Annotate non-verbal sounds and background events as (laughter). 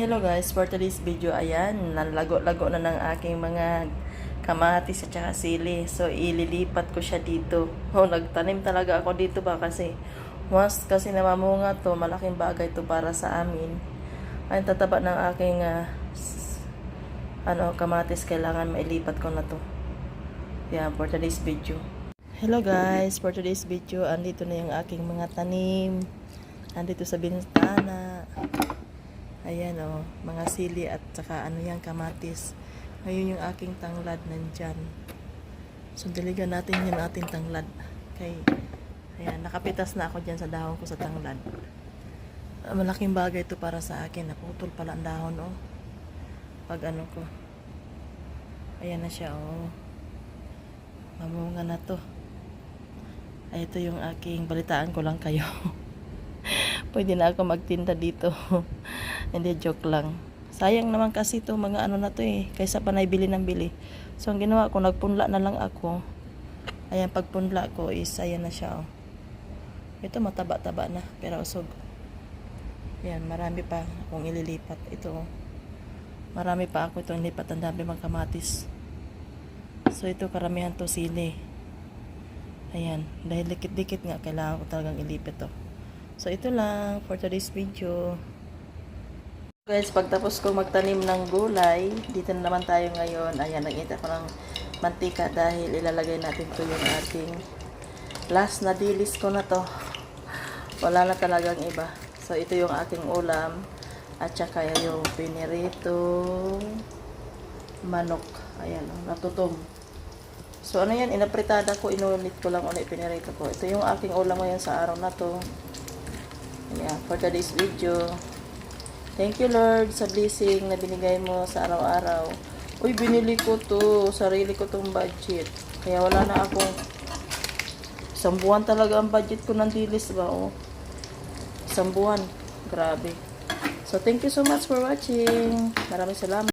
Hello guys, for today's video, ayan, nalago-lago na ng aking mga kamatis at saka sili. So, ililipat ko siya dito. (laughs) Oh, nagtanim talaga ako dito ba kasi once kasi namamunga to, malaking bagay to para sa amin. Ay, tataba ng aking s- ano, kamatis, kailangan mailipat ko na to. Yan, for today's video. Hello guys, for today's video, andito na yung aking mga tanim. Andito sa bintana. Ayan o, mga sili at saka ano yan, kamatis. Ngayon yung aking tanglad nandyan. So, diligan natin yung ating tanglad. Okay. Ayan, nakapitas na ako dyan sa dahon ko sa tanglad. Ah, Malaking bagay to para sa akin. Naputol pala ang dahon, oh. Pag ano ko. Ayan na siya, oh. Mamunga na to. Ay, ito yung aking balitaan ko lang kayo. (laughs) Pwede na ako magtinda dito. (laughs) Hindi, joke lang. Sayang naman kasi to mga ano na to eh. Kaysa pa bili ng bili. So, ang ginawa ko, nagpunla na lang ako. Ayan, pagpunla ko is, ayan na siya oh. Ito mataba-taba na, pero usog. Ayan, marami pa akong ililipat. Ito oh. Marami pa ako itong lipat. Ang dami mga kamatis. So, ito karamihan to sili. Ayan, dahil dikit-dikit nga, kailangan ko talagang ilipit to. So, ito lang for today's video. Guys, pagtapos ko magtanim ng gulay, dito na naman tayo ngayon. Ayan, nag-ita ko ng mantika dahil ilalagay natin to yung ating last na dilis ko na to. Wala na talagang iba. So, ito yung aking ulam. At saka yung pinirito manok. Ayan, natutom. So, ano yan? Inapritada ko, inulit ko lang ulit pinirito ko. Ito yung aking ulam ngayon sa araw na to. Yeah, for today's video. Thank you Lord sa blessing na binigay mo sa araw-araw. Uy, binili ko to. Sarili ko tong budget. Kaya wala na akong isang buwan talaga ang budget ko ng dilis ba? Oh. Isang buwan. Grabe. So, thank you so much for watching. Maraming salamat.